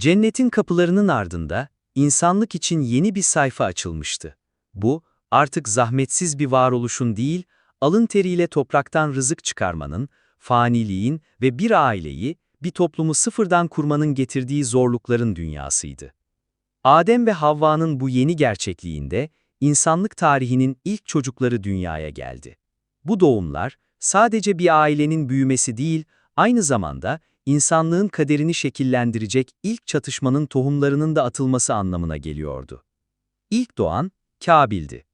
Cennetin kapılarının ardında insanlık için yeni bir sayfa açılmıştı. Bu, artık zahmetsiz bir varoluşun değil, alın teriyle topraktan rızık çıkarmanın, faniliğin ve bir aileyi, bir toplumu sıfırdan kurmanın getirdiği zorlukların dünyasıydı. Adem ve Havva'nın bu yeni gerçekliğinde, insanlık tarihinin ilk çocukları dünyaya geldi. Bu doğumlar, sadece bir ailenin büyümesi değil, aynı zamanda insanlığın kaderini şekillendirecek ilk çatışmanın tohumlarının da atılması anlamına geliyordu. İlk doğan, Kabil'di.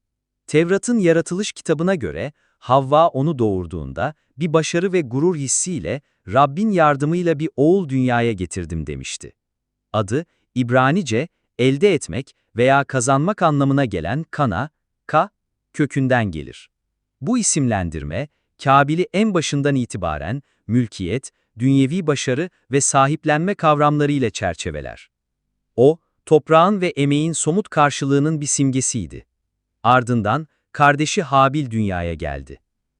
Tevrat'ın yaratılış kitabına göre, Havva onu doğurduğunda, bir başarı ve gurur hissiyle, Rabbin yardımıyla bir oğul dünyaya getirdim demişti. Adı, İbranice, elde etmek veya kazanmak anlamına gelen kana, ka, kökünden gelir. Bu isimlendirme, Kabil'i en başından itibaren mülkiyet, dünyevi başarı ve sahiplenme kavramlarıyla çerçeveler. O, toprağın ve emeğin somut karşılığının bir simgesiydi. Ardından kardeşi Habil dünyaya geldi.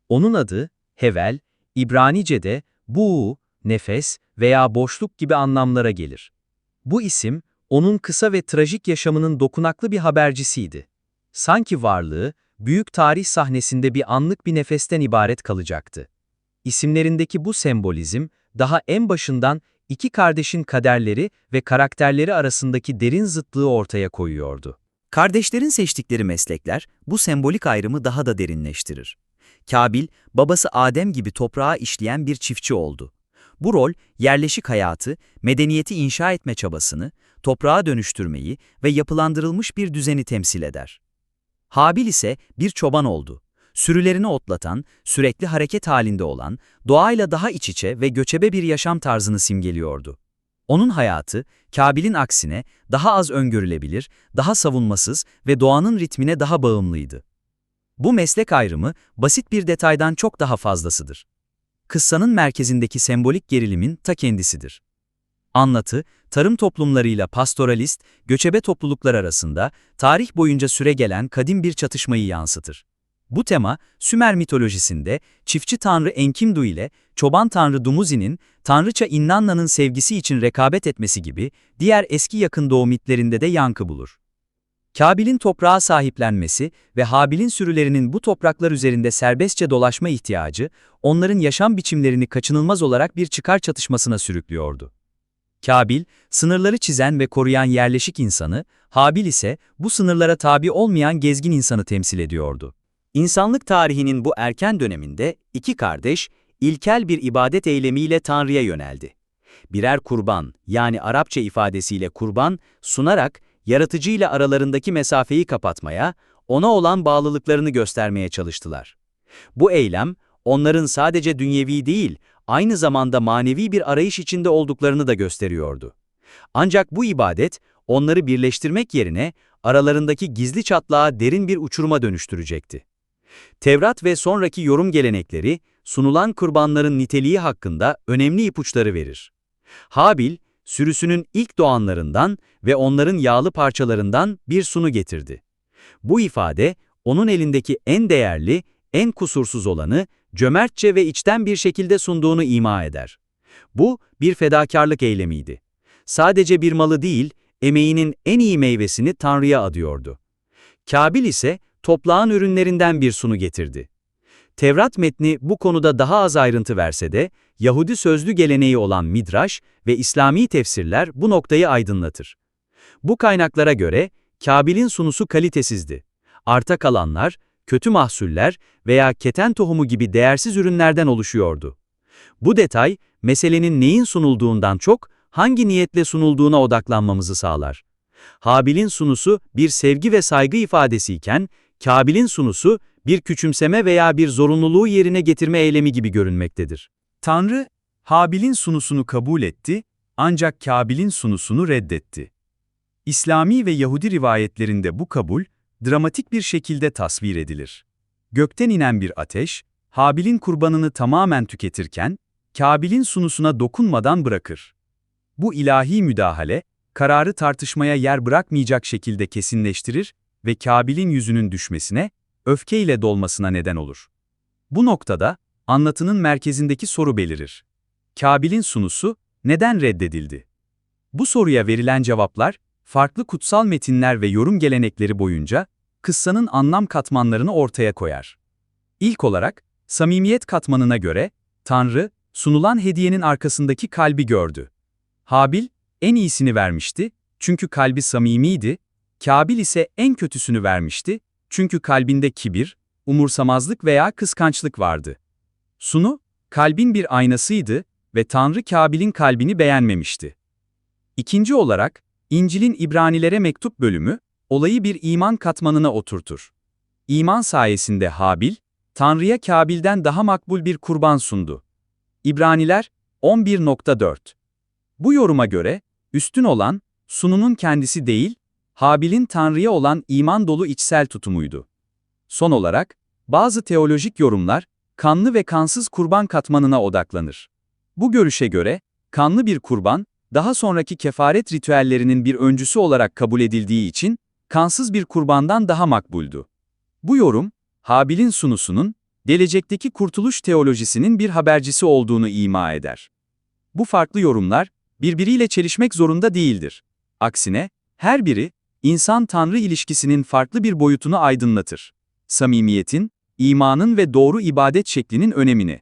Onun adı Hevel, İbranice'de buğu, nefes veya boşluk gibi anlamlara gelir. Bu isim, onun kısa ve trajik yaşamının dokunaklı bir habercisiydi. Sanki varlığı, büyük tarih sahnesinde bir anlık bir nefesten ibaret kalacaktı. İsimlerindeki bu sembolizm, daha en başından iki kardeşin kaderleri ve karakterleri arasındaki derin zıtlığı ortaya koyuyordu. Kardeşlerin seçtikleri meslekler bu sembolik ayrımı daha da derinleştirir. Kabil, babası Adem gibi toprağa işleyen bir çiftçi oldu. Bu rol, yerleşik hayatı, medeniyeti inşa etme çabasını, toprağa dönüştürmeyi ve yapılandırılmış bir düzeni temsil eder. Habil ise bir çoban oldu. Sürülerini otlatan, sürekli hareket halinde olan, doğayla daha iç içe ve göçebe bir yaşam tarzını simgeliyordu. Onun hayatı, Kabil'in aksine daha az öngörülebilir, daha savunmasız ve doğanın ritmine daha bağımlıydı. Bu meslek ayrımı basit bir detaydan çok daha fazlasıdır. Kıssanın merkezindeki sembolik gerilimin ta kendisidir. Anlatı, tarım toplumlarıyla pastoralist, göçebe topluluklar arasında tarih boyunca süre gelen kadim bir çatışmayı yansıtır. Bu tema, Sümer mitolojisinde çiftçi tanrı Enkidu ile çoban tanrı Dumuzi'nin tanrıça Innanna'nın sevgisi için rekabet etmesi gibi diğer eski yakın doğu mitlerinde de yankı bulur. Kabil'in toprağa sahiplenmesi ve Habil'in sürülerinin bu topraklar üzerinde serbestçe dolaşma ihtiyacı, onların yaşam biçimlerini kaçınılmaz olarak bir çıkar çatışmasına sürüklüyordu. Kabil, sınırları çizen ve koruyan yerleşik insanı, Habil ise bu sınırlara tabi olmayan gezgin insanı temsil ediyordu. İnsanlık tarihinin bu erken döneminde iki kardeş, ilkel bir ibadet eylemiyle Tanrı'ya yöneldi. Birer kurban, yani Arapça ifadesiyle kurban, sunarak yaratıcıyla aralarındaki mesafeyi kapatmaya, ona olan bağlılıklarını göstermeye çalıştılar. Bu eylem, onların sadece dünyevi değil, aynı zamanda manevi bir arayış içinde olduklarını da gösteriyordu. Ancak bu ibadet, onları birleştirmek yerine aralarındaki gizli çatlağa derin bir uçuruma dönüştürecekti. Tevrat ve sonraki yorum gelenekleri, sunulan kurbanların niteliği hakkında önemli ipuçları verir. Habil, sürüsünün ilk doğanlarından ve onların yağlı parçalarından bir sunu getirdi. Bu ifade, onun elindeki en değerli, en kusursuz olanı cömertçe ve içten bir şekilde sunduğunu ima eder. Bu, bir fedakarlık eylemiydi. Sadece bir malı değil, emeğinin en iyi meyvesini Tanrı'ya adıyordu. Kabil ise, toplağın ürünlerinden bir sunu getirdi. Tevrat metni bu konuda daha az ayrıntı verse de, Yahudi sözlü geleneği olan Midraş ve İslami tefsirler bu noktayı aydınlatır. Bu kaynaklara göre, Kabil'in sunusu kalitesizdi. Arta kalanlar, kötü mahsuller veya keten tohumu gibi değersiz ürünlerden oluşuyordu. Bu detay, meselenin neyin sunulduğundan çok, hangi niyetle sunulduğuna odaklanmamızı sağlar. Habil'in sunusu bir sevgi ve saygı ifadesiyken, Kabil'in sunusu bir küçümseme veya bir zorunluluğu yerine getirme eylemi gibi görünmektedir. Tanrı, Habil'in sunusunu kabul etti, ancak Kabil'in sunusunu reddetti. İslami ve Yahudi rivayetlerinde bu kabul, dramatik bir şekilde tasvir edilir. Gökten inen bir ateş, Habil'in kurbanını tamamen tüketirken, Kabil'in sunusuna dokunmadan bırakır. Bu ilahi müdahale, kararı tartışmaya yer bırakmayacak şekilde kesinleştirir ve Kabil'in yüzünün düşmesine, öfkeyle dolmasına neden olur. Bu noktada, anlatının merkezindeki soru belirir. Kabil'in sunusu neden reddedildi? Bu soruya verilen cevaplar, farklı kutsal metinler ve yorum gelenekleri boyunca kıssanın anlam katmanlarını ortaya koyar. İlk olarak, samimiyet katmanına göre, Tanrı, sunulan hediyenin arkasındaki kalbi gördü. Habil, en iyisini vermişti, çünkü kalbi samimiydi, Kabil ise en kötüsünü vermişti, çünkü kalbinde kibir, umursamazlık veya kıskançlık vardı. Sunu, kalbin bir aynasıydı ve Tanrı Kabil'in kalbini beğenmemişti. İkinci olarak, İncil'in İbranilere mektup bölümü, olayı bir iman katmanına oturtur. İman sayesinde Habil, Tanrı'ya Kabil'den daha makbul bir kurban sundu. İbraniler 11.4 Bu yoruma göre, üstün olan, sununun kendisi değil, Habil'in Tanrı'ya olan iman dolu içsel tutumuydu. Son olarak, bazı teolojik yorumlar, kanlı ve kansız kurban katmanına odaklanır. Bu görüşe göre, kanlı bir kurban, daha sonraki kefaret ritüellerinin bir öncüsü olarak kabul edildiği için, kansız bir kurbandan daha makbuldu. Bu yorum, Habil'in sunusunun, gelecekteki kurtuluş teolojisinin bir habercisi olduğunu ima eder. Bu farklı yorumlar, birbiriyle çelişmek zorunda değildir. Aksine, her biri, insan-tanrı ilişkisinin farklı bir boyutunu aydınlatır. Samimiyetin, imanın ve doğru ibadet şeklinin önemini.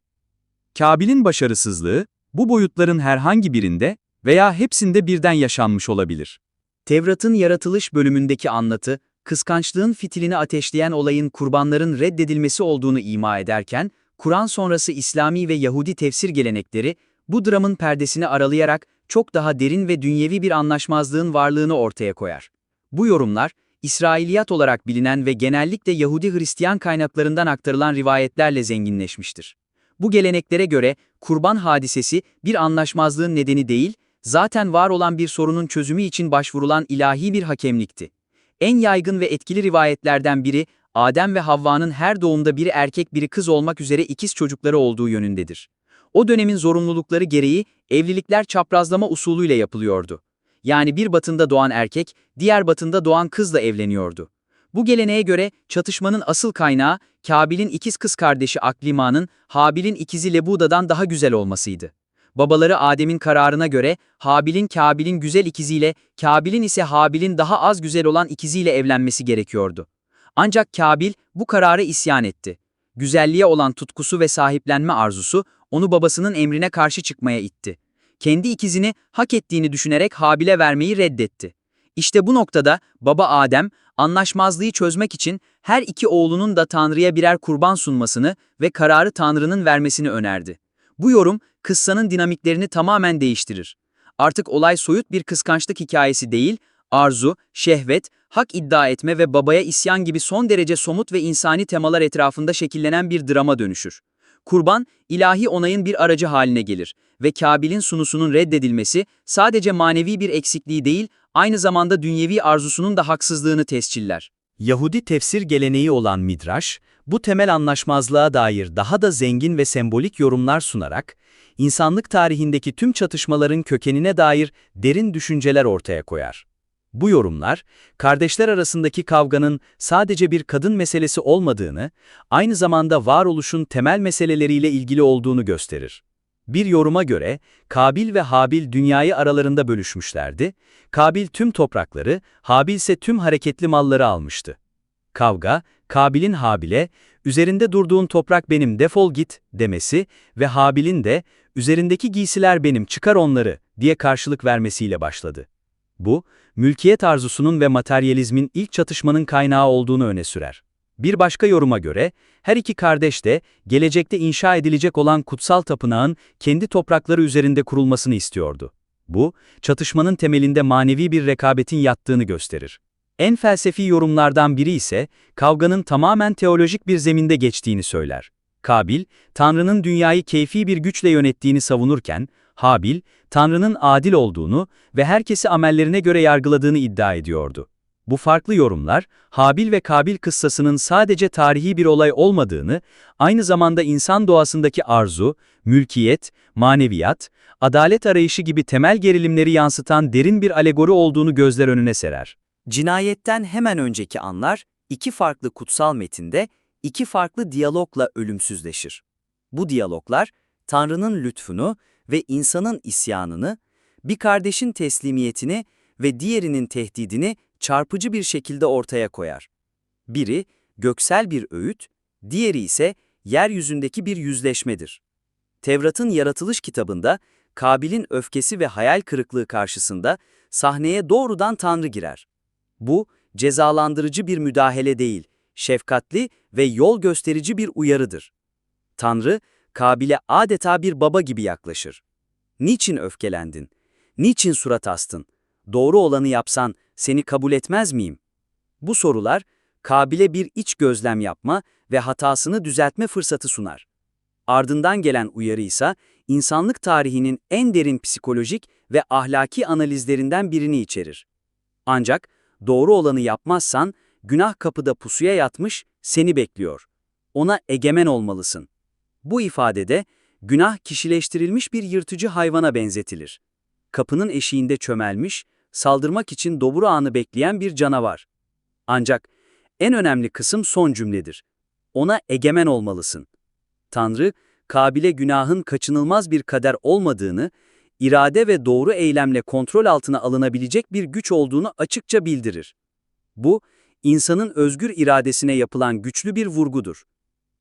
Kabil'in başarısızlığı, bu boyutların herhangi birinde veya hepsinde birden yaşanmış olabilir. Tevrat'ın yaratılış bölümündeki anlatı, kıskançlığın fitilini ateşleyen olayın kurbanların reddedilmesi olduğunu ima ederken, Kur'an sonrası İslami ve Yahudi tefsir gelenekleri, bu dramın perdesini aralayarak çok daha derin ve dünyevi bir anlaşmazlığın varlığını ortaya koyar. Bu yorumlar, İsrailiyat olarak bilinen ve genellikle Yahudi-Hristiyan kaynaklarından aktarılan rivayetlerle zenginleşmiştir. Bu geleneklere göre kurban hadisesi bir anlaşmazlığın nedeni değil, zaten var olan bir sorunun çözümü için başvurulan ilahi bir hakemlikti. En yaygın ve etkili rivayetlerden biri, Adem ve Havva'nın her doğumda biri erkek biri kız olmak üzere ikiz çocukları olduğu yönündedir. O dönemin zorunlulukları gereği evlilikler çaprazlama usulüyle yapılıyordu. Yani bir batında doğan erkek, diğer batında doğan kızla evleniyordu. Bu geleneğe göre çatışmanın asıl kaynağı, Kabil'in ikiz kız kardeşi Aklima'nın, Habil'in ikizi Lebuda'dan daha güzel olmasıydı. Babaları Adem'in kararına göre, Habil'in Kabil'in güzel ikiziyle, Kabil'in ise Habil'in daha az güzel olan ikiziyle evlenmesi gerekiyordu. Ancak Kabil bu kararı isyan etti. Güzelliğe olan tutkusu ve sahiplenme arzusu, onu babasının emrine karşı çıkmaya itti. Kendi ikizini hak ettiğini düşünerek Habil'e vermeyi reddetti. İşte bu noktada baba Adem, anlaşmazlığı çözmek için her iki oğlunun da Tanrı'ya birer kurban sunmasını ve kararı Tanrı'nın vermesini önerdi. Bu yorum, kıssanın dinamiklerini tamamen değiştirir. Artık olay soyut bir kıskançlık hikayesi değil, arzu, şehvet, hak iddia etme ve babaya isyan gibi son derece somut ve insani temalar etrafında şekillenen bir drama dönüşür. Kurban, ilahi onayın bir aracı haline gelir ve Kabil'in sunusunun reddedilmesi sadece manevi bir eksikliği değil, aynı zamanda dünyevi arzusunun da haksızlığını tesciller. Yahudi tefsir geleneği olan Midraş, bu temel anlaşmazlığa dair daha da zengin ve sembolik yorumlar sunarak, insanlık tarihindeki tüm çatışmaların kökenine dair derin düşünceler ortaya koyar. Bu yorumlar, kardeşler arasındaki kavganın sadece bir kadın meselesi olmadığını, aynı zamanda varoluşun temel meseleleriyle ilgili olduğunu gösterir. Bir yoruma göre, Kabil ve Habil dünyayı aralarında bölüşmüşlerdi, Kabil tüm toprakları, Habil ise tüm hareketli malları almıştı. Kavga, Kabil'in Habil'e, üzerinde durduğun toprak benim defol git demesi ve Habil'in de, üzerindeki giysiler benim çıkar onları diye karşılık vermesiyle başladı. Bu, mülkiyet arzusunun ve materyalizmin ilk çatışmanın kaynağı olduğunu öne sürer. Bir başka yoruma göre, her iki kardeş de gelecekte inşa edilecek olan kutsal tapınağın kendi toprakları üzerinde kurulmasını istiyordu. Bu, çatışmanın temelinde manevi bir rekabetin yattığını gösterir. En felsefi yorumlardan biri ise, kavganın tamamen teolojik bir zeminde geçtiğini söyler. Kabil, Tanrı'nın dünyayı keyfi bir güçle yönettiğini savunurken, Habil, Tanrı'nın adil olduğunu ve herkesi amellerine göre yargıladığını iddia ediyordu. Bu farklı yorumlar, Habil ve Kabil kıssasının sadece tarihi bir olay olmadığını, aynı zamanda insan doğasındaki arzu, mülkiyet, maneviyat, adalet arayışı gibi temel gerilimleri yansıtan derin bir alegori olduğunu gözler önüne serer. Cinayetten hemen önceki anlar, iki farklı kutsal metinde, iki farklı diyalogla ölümsüzleşir. Bu diyaloglar, Tanrı'nın lütfunu ve insanın isyanını, bir kardeşin teslimiyetini ve diğerinin tehdidini çarpıcı bir şekilde ortaya koyar. Biri göksel bir öğüt, diğeri ise yeryüzündeki bir yüzleşmedir. Tevrat'ın yaratılış kitabında Kabil'in öfkesi ve hayal kırıklığı karşısında sahneye doğrudan Tanrı girer. Bu, cezalandırıcı bir müdahale değil, şefkatli ve yol gösterici bir uyarıdır. Tanrı, Kabil'e adeta bir baba gibi yaklaşır. Niçin öfkelendin? Niçin surat astın? Doğru olanı yapsan seni kabul etmez miyim? Bu sorular, Kabil'e bir iç gözlem yapma ve hatasını düzeltme fırsatı sunar. Ardından gelen uyarı ise, insanlık tarihinin en derin psikolojik ve ahlaki analizlerinden birini içerir. Ancak doğru olanı yapmazsan, günah kapıda pusuya yatmış, seni bekliyor. Ona egemen olmalısın. Bu ifadede, günah kişileştirilmiş bir yırtıcı hayvana benzetilir. Kapının eşiğinde çömelmiş, saldırmak için doğru anı bekleyen bir canavar. Ancak en önemli kısım son cümledir. Ona egemen olmalısın. Tanrı, Kabil'e günahın kaçınılmaz bir kader olmadığını, irade ve doğru eylemle kontrol altına alınabilecek bir güç olduğunu açıkça bildirir. Bu, insanın özgür iradesine yapılan güçlü bir vurgudur.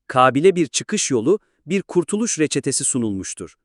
Kabil'e bir çıkış yolu, bir kurtuluş reçetesi sunulmuştur.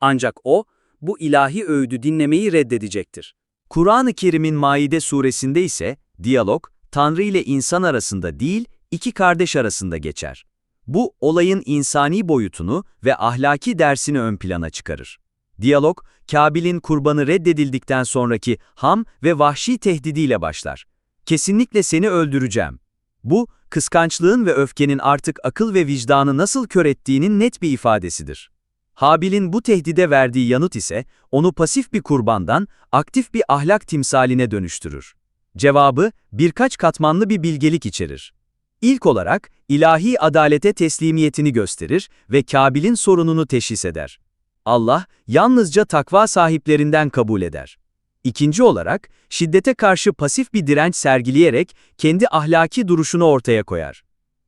Ancak o, bu ilahi öğüdü dinlemeyi reddedecektir. Kur'an-ı Kerim'in Maide suresinde ise diyalog, Tanrı ile insan arasında değil, iki kardeş arasında geçer. Bu, olayın insani boyutunu ve ahlaki dersini ön plana çıkarır. Diyalog, Kabil'in kurbanı reddedildikten sonraki ham ve vahşi tehdidiyle başlar. Kesinlikle seni öldüreceğim. Bu, kıskançlığın ve öfkenin artık akıl ve vicdanı nasıl kör ettiğinin net bir ifadesidir. Habil'in bu tehdide verdiği yanıt ise, onu pasif bir kurbandan aktif bir ahlak timsaline dönüştürür. Cevabı, birkaç katmanlı bir bilgelik içerir. İlk olarak, ilahi adalete teslimiyetini gösterir ve Kabil'in sorununu teşhis eder. Allah, yalnızca takva sahiplerinden kabul eder. İkinci olarak, şiddete karşı pasif bir direnç sergileyerek kendi ahlaki duruşunu ortaya koyar.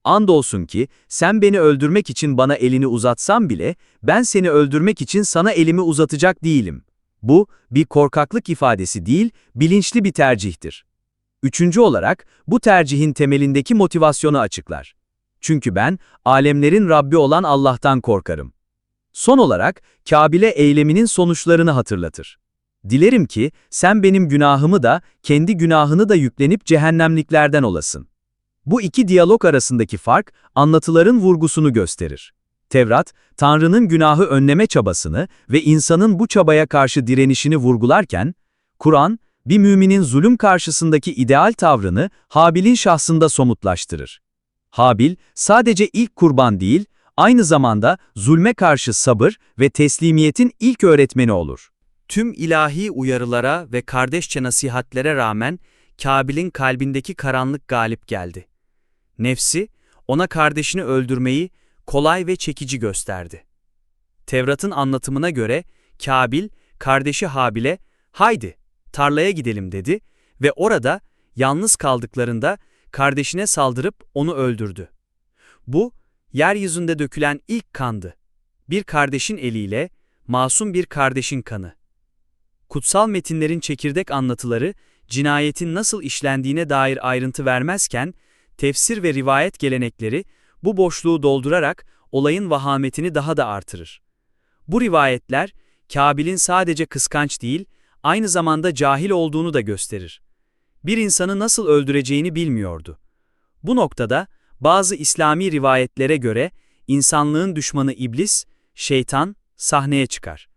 Andolsun ki, sen beni öldürmek için bana elini uzatsan bile, ben seni öldürmek için sana elimi uzatacak değilim. Bu, bir korkaklık ifadesi değil, bilinçli bir tercihtir. Üçüncü olarak, bu tercihin temelindeki motivasyonu açıklar. Çünkü ben, alemlerin Rabbi olan Allah'tan korkarım. Son olarak, Kabil'e eyleminin sonuçlarını hatırlatır. Dilerim ki, sen benim günahımı da, kendi günahını da yüklenip cehennemliklerden olasın. Bu iki diyalog arasındaki fark, anlatıların vurgusunu gösterir. Tevrat, Tanrı'nın günahı önleme çabasını ve insanın bu çabaya karşı direnişini vurgularken, Kur'an, bir müminin zulüm karşısındaki ideal tavrını Habil'in şahsında somutlaştırır. Habil, sadece ilk kurban değil, aynı zamanda zulme karşı sabır ve teslimiyetin ilk öğretmeni olur. Tüm ilahi uyarılara ve kardeşçe nasihatlere rağmen Kabil'in kalbindeki karanlık galip geldi. Nefsi, ona kardeşini öldürmeyi kolay ve çekici gösterdi. Tevrat'ın anlatımına göre Kabil, kardeşi Habil'e, haydi tarlaya gidelim dedi ve orada yalnız kaldıklarında kardeşine saldırıp onu öldürdü. Bu, yeryüzünde dökülen ilk kandı. Bir kardeşin eliyle, masum bir kardeşin kanı. Kutsal metinlerin çekirdek anlatıları, cinayetin nasıl işlendiğine dair ayrıntı vermezken, tefsir ve rivayet gelenekleri bu boşluğu doldurarak olayın vahametini daha da artırır. Bu rivayetler, Kabil'in sadece kıskanç değil, aynı zamanda cahil olduğunu da gösterir. Bir insanı nasıl öldüreceğini bilmiyordu. Bu noktada, bazı İslami rivayetlere göre, insanlığın düşmanı iblis, şeytan, sahneye çıkar.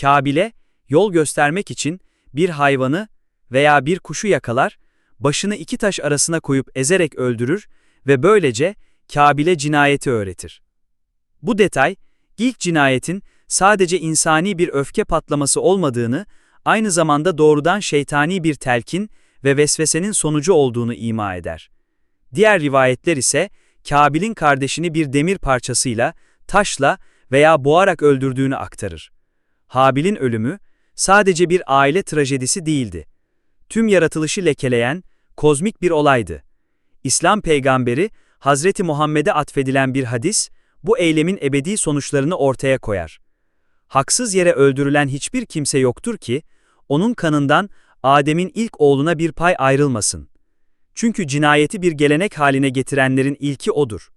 Kabil'e, yol göstermek için bir hayvanı veya bir kuşu yakalar, başını iki taş arasına koyup ezerek öldürür ve böylece Kabil'e cinayeti öğretir. Bu detay, ilk cinayetin sadece insani bir öfke patlaması olmadığını, aynı zamanda doğrudan şeytani bir telkin ve vesvesenin sonucu olduğunu ima eder. Diğer rivayetler ise, Kabil'in kardeşini bir demir parçasıyla, taşla veya boğarak öldürdüğünü aktarır. Habil'in ölümü, sadece bir aile trajedisi değildi. Tüm yaratılışı lekeleyen, kozmik bir olaydı. İslam peygamberi, Hazreti Muhammed'e atfedilen bir hadis, bu eylemin ebedi sonuçlarını ortaya koyar. Haksız yere öldürülen hiçbir kimse yoktur ki, onun kanından Adem'in ilk oğluna bir pay ayrılmasın. Çünkü cinayeti bir gelenek haline getirenlerin ilki odur.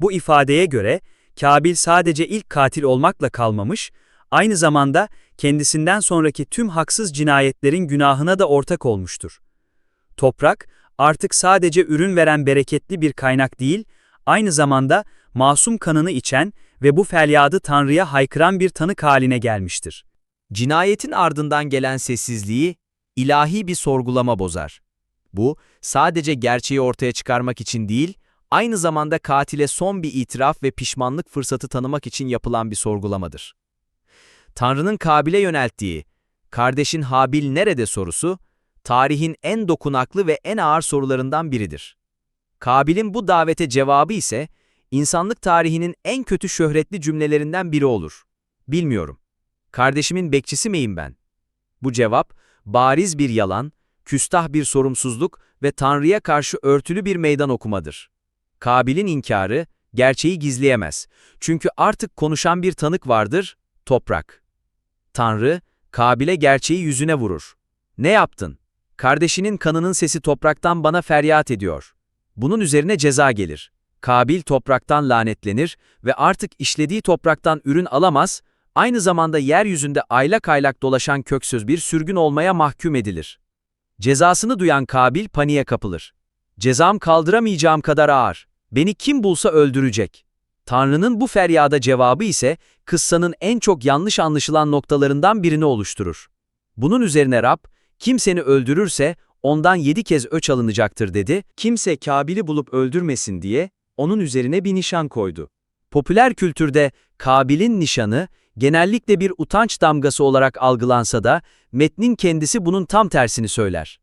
Bu ifadeye göre Kabil sadece ilk katil olmakla kalmamış, aynı zamanda kendisinden sonraki tüm haksız cinayetlerin günahına da ortak olmuştur. Toprak artık sadece ürün veren bereketli bir kaynak değil, aynı zamanda masum kanını içen ve bu feryadı Tanrı'ya haykıran bir tanık haline gelmiştir. Cinayetin ardından gelen sessizliği ilahi bir sorgulama bozar. Bu, sadece gerçeği ortaya çıkarmak için değil, aynı zamanda katile son bir itiraf ve pişmanlık fırsatı tanımak için yapılan bir sorgulamadır. Tanrı'nın Kabil'e yönelttiği, kardeşin Habil nerede sorusu, tarihin en dokunaklı ve en ağır sorularından biridir. Kabil'in bu davete cevabı ise, insanlık tarihinin en kötü şöhretli cümlelerinden biri olur. Bilmiyorum. Kardeşimin bekçisi miyim ben? Bu cevap, bariz bir yalan, küstah bir sorumsuzluk ve Tanrı'ya karşı örtülü bir meydan okumadır. Kabil'in inkarı, gerçeği gizleyemez. Çünkü artık konuşan bir tanık vardır, toprak. Tanrı, Kabil'e gerçeği yüzüne vurur. Ne yaptın? Kardeşinin kanının sesi topraktan bana feryat ediyor. Bunun üzerine ceza gelir. Kabil topraktan lanetlenir ve artık işlediği topraktan ürün alamaz, aynı zamanda yeryüzünde aylak aylak dolaşan köksüz bir sürgün olmaya mahkum edilir. Cezasını duyan Kabil paniğe kapılır. Cezam kaldıramayacağım kadar ağır. Beni kim bulsa öldürecek. Tanrı'nın bu feryada cevabı ise kıssanın en çok yanlış anlaşılan noktalarından birini oluşturur. Bunun üzerine Rab, kim seni öldürürse ondan yedi kez öç alınacaktır dedi. Kimse Kabil'i bulup öldürmesin diye onun üzerine bir nişan koydu. Popüler kültürde Kabil'in nişanı genellikle bir utanç damgası olarak algılansa da metnin kendisi bunun tam tersini söyler.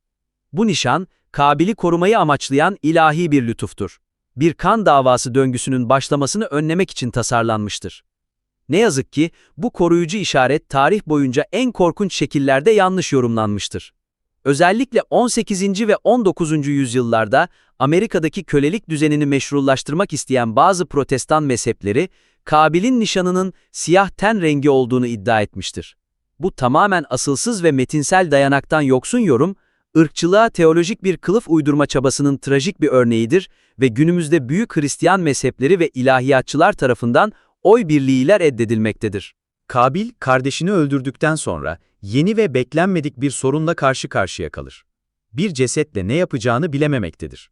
Bu nişan, Kabil'i korumayı amaçlayan ilahi bir lütuftur. Bir kan davası döngüsünün başlamasını önlemek için tasarlanmıştır. Ne yazık ki bu koruyucu işaret tarih boyunca en korkunç şekillerde yanlış yorumlanmıştır. Özellikle 18. ve 19. yüzyıllarda Amerika'daki kölelik düzenini meşrulaştırmak isteyen bazı protestan mezhepleri, Kabil'in nişanının siyah ten rengi olduğunu iddia etmiştir. Bu tamamen asılsız ve metinsel dayanaktan yoksun yorum, ırkçılığa teolojik bir kılıf uydurma çabasının trajik bir örneğidir ve günümüzde büyük Hristiyan mezhepleri ve ilahiyatçılar tarafından oy birliğiyle reddedilmektedir. Kabil, kardeşini öldürdükten sonra yeni ve beklenmedik bir sorunla karşı karşıya kalır. Bir cesetle ne yapacağını bilememektedir.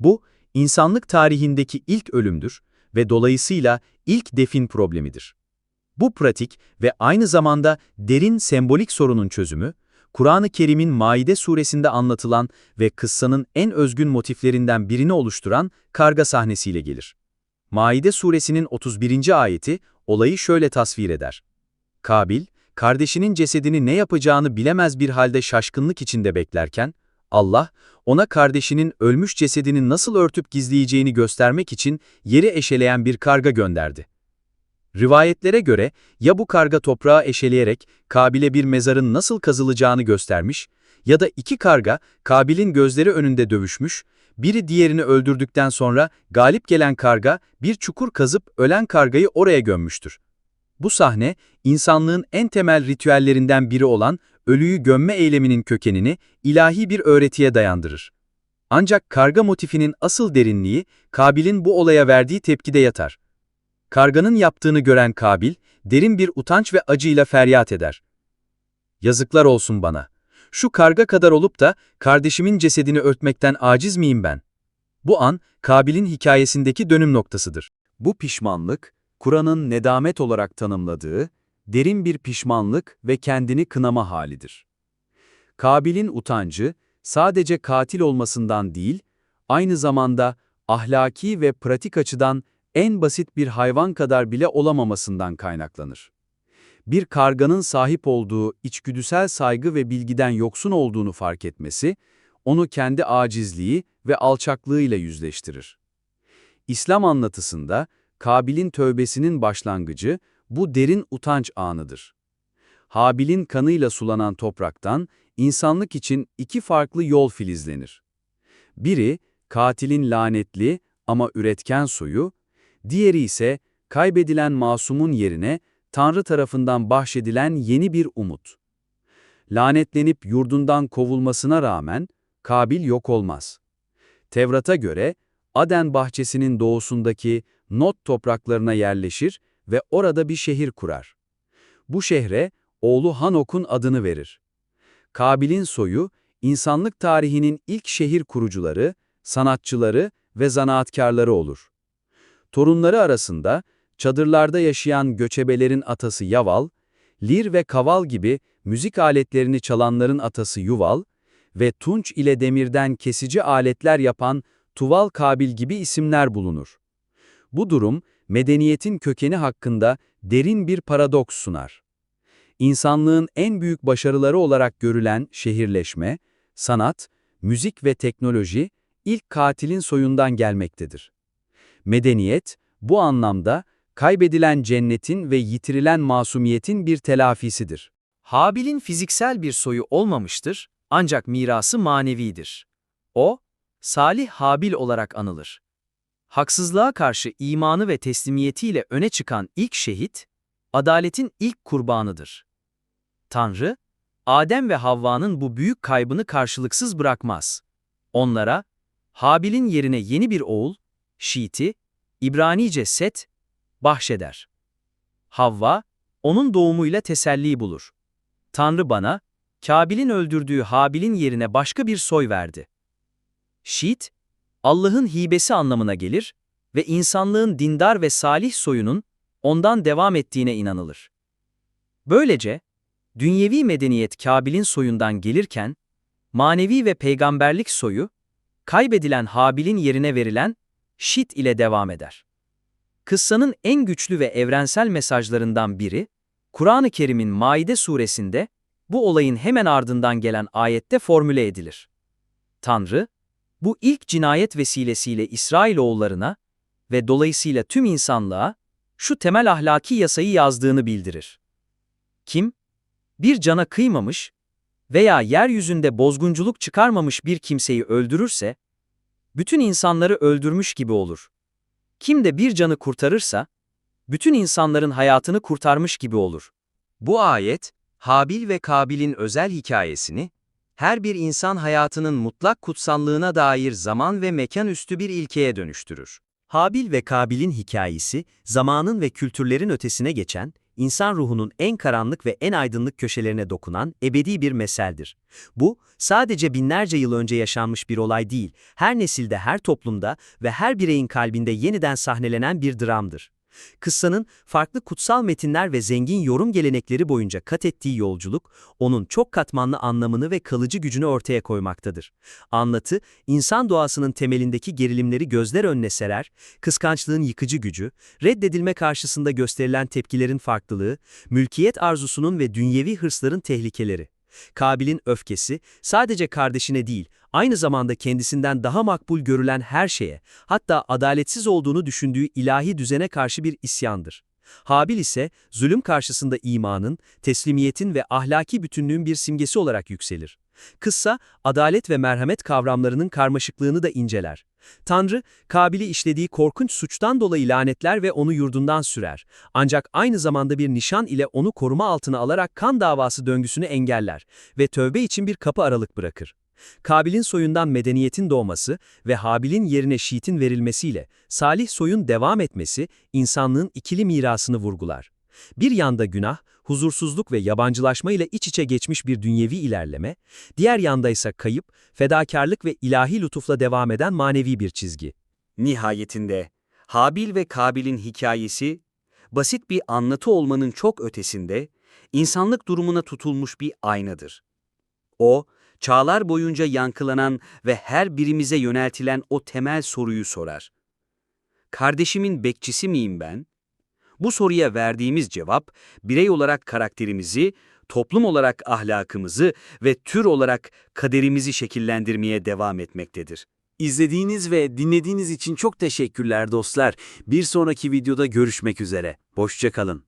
Bu, insanlık tarihindeki ilk ölümdür ve dolayısıyla ilk defin problemidir. Bu pratik ve aynı zamanda derin sembolik sorunun çözümü, Kur'an-ı Kerim'in Maide suresinde anlatılan ve kıssanın en özgün motiflerinden birini oluşturan karga sahnesiyle gelir. Maide suresinin 31. ayeti olayı şöyle tasvir eder. Kabil, kardeşinin cesedini ne yapacağını bilemez bir halde şaşkınlık içinde beklerken, Allah, ona kardeşinin ölmüş cesedini nasıl örtüp gizleyeceğini göstermek için yeri eşeleyen bir karga gönderdi. Rivayetlere göre ya bu karga toprağı eşeleyerek Kabil'e bir mezarın nasıl kazılacağını göstermiş ya da iki karga Kabil'in gözleri önünde dövüşmüş, biri diğerini öldürdükten sonra galip gelen karga bir çukur kazıp ölen kargayı oraya gömmüştür. Bu sahne, insanlığın en temel ritüellerinden biri olan ölüyü gömme eyleminin kökenini ilahi bir öğretiye dayandırır. Ancak karga motifinin asıl derinliği, Kabil'in bu olaya verdiği tepkide yatar. Karganın yaptığını gören Kabil, derin bir utanç ve acıyla feryat eder. Yazıklar olsun bana. Şu karga kadar olup da kardeşimin cesedini örtmekten aciz miyim ben? Bu an, Kabil'in hikayesindeki dönüm noktasıdır. Bu pişmanlık, Kur'an'ın nedamet olarak tanımladığı, derin bir pişmanlık ve kendini kınama halidir. Kabil'in utancı, sadece katil olmasından değil, aynı zamanda ahlaki ve pratik açıdan en basit bir hayvan kadar bile olamamasından kaynaklanır. Bir karganın sahip olduğu içgüdüsel saygı ve bilgiden yoksun olduğunu fark etmesi, onu kendi acizliği ve alçaklığıyla yüzleştirir. İslam anlatısında, Kabil'in tövbesinin başlangıcı bu derin utanç anıdır. Habil'in kanıyla sulanan topraktan insanlık için iki farklı yol filizlenir. Biri, katilin lanetli ama üretken suyu, diğeri ise kaybedilen masumun yerine Tanrı tarafından bahşedilen yeni bir umut. lanetlenip yurdundan kovulmasına rağmen Kabil yok olmaz. Tevrat'a göre Aden bahçesinin doğusundaki Not topraklarına yerleşir ve orada bir şehir kurar. Bu şehre oğlu Hanok'un adını verir. Kabil'in soyu, insanlık tarihinin ilk şehir kurucuları, sanatçıları ve zanaatkarları olur. Torunları arasında çadırlarda yaşayan göçebelerin atası Yaval, lir ve kaval gibi müzik aletlerini çalanların atası Yuval ve tunç ile demirden kesici aletler yapan Tuval Kabil gibi isimler bulunur. Bu durum, medeniyetin kökeni hakkında derin bir paradoks sunar. İnsanlığın en büyük başarıları olarak görülen şehirleşme, sanat, müzik ve teknoloji ilk katilin soyundan gelmektedir. Medeniyet, bu anlamda kaybedilen cennetin ve yitirilen masumiyetin bir telafisidir. Habil'in fiziksel bir soyu olmamıştır, ancak mirası manevidir. O, Salih Habil olarak anılır. Haksızlığa karşı imanı ve teslimiyetiyle öne çıkan ilk şehit, adaletin ilk kurbanıdır. Tanrı, Adem ve Havva'nın bu büyük kaybını karşılıksız bırakmaz. Onlara, Habil'in yerine yeni bir oğul, Şiit'i, İbranice Set, bahşeder. Havva, onun doğumuyla teselli bulur. Tanrı bana, Kabil'in öldürdüğü Habil'in yerine başka bir soy verdi. Şiit, Allah'ın hibesi anlamına gelir ve insanlığın dindar ve salih soyunun ondan devam ettiğine inanılır. Böylece, dünyevi medeniyet Kabil'in soyundan gelirken, manevi ve peygamberlik soyu, kaybedilen Habil'in yerine verilen Şit ile devam eder. Kıssanın en güçlü ve evrensel mesajlarından biri, Kur'an-ı Kerim'in Maide suresinde bu olayın hemen ardından gelen ayette formüle edilir. Tanrı, bu ilk cinayet vesilesiyle İsrailoğullarına ve dolayısıyla tüm insanlığa şu temel ahlaki yasayı yazdığını bildirir. Kim, bir cana kıymamış veya yeryüzünde bozgunculuk çıkarmamış bir kimseyi öldürürse, bütün insanları öldürmüş gibi olur. Kim de bir canı kurtarırsa, bütün insanların hayatını kurtarmış gibi olur. Bu ayet, Habil ve Kabil'in özel hikayesini, her bir insan hayatının mutlak kutsallığına dair zaman ve mekan üstü bir ilkeye dönüştürür. Habil ve Kabil'in hikayesi, zamanın ve kültürlerin ötesine geçen, insan ruhunun en karanlık ve en aydınlık köşelerine dokunan ebedi bir meseldir. Bu, sadece binlerce yıl önce yaşanmış bir olay değil, her nesilde, her toplumda ve her bireyin kalbinde yeniden sahnelenen bir dramdır. Kıssanın farklı kutsal metinler ve zengin yorum gelenekleri boyunca kat ettiği yolculuk, onun çok katmanlı anlamını ve kalıcı gücünü ortaya koymaktadır. Anlatı, insan doğasının temelindeki gerilimleri gözler önüne serer, kıskançlığın yıkıcı gücü, reddedilme karşısında gösterilen tepkilerin farklılığı, mülkiyet arzusunun ve dünyevi hırsların tehlikeleri. Kabil'in öfkesi sadece kardeşine değil, aynı zamanda kendisinden daha makbul görülen her şeye, hatta adaletsiz olduğunu düşündüğü ilahi düzene karşı bir isyandır. Habil ise zulüm karşısında imanın, teslimiyetin ve ahlaki bütünlüğün bir simgesi olarak yükselir. Kıssa, adalet ve merhamet kavramlarının karmaşıklığını da inceler. Tanrı, Kabil'i işlediği korkunç suçtan dolayı lanetler ve onu yurdundan sürer. Ancak aynı zamanda bir nişan ile onu koruma altına alarak kan davası döngüsünü engeller ve tövbe için bir kapı aralık bırakır. Kabil'in soyundan medeniyetin doğması ve Habil'in yerine Şiit'in verilmesiyle salih soyun devam etmesi insanlığın ikili mirasını vurgular. Bir yanda günah, huzursuzluk ve yabancılaşma ile iç içe geçmiş bir dünyevi ilerleme, diğer yanda ise kayıp, fedakarlık ve ilahi lütufla devam eden manevi bir çizgi. Nihayetinde, Habil ve Kabil'in hikayesi, basit bir anlatı olmanın çok ötesinde, insanlık durumuna tutulmuş bir aynadır. O, çağlar boyunca yankılanan ve her birimize yöneltilen o temel soruyu sorar. Kardeşimin bekçisi miyim ben? Bu soruya verdiğimiz cevap, birey olarak karakterimizi, toplum olarak ahlakımızı ve tür olarak kaderimizi şekillendirmeye devam etmektedir. İzlediğiniz ve dinlediğiniz için çok teşekkürler dostlar. Bir sonraki videoda görüşmek üzere. Hoşçakalın.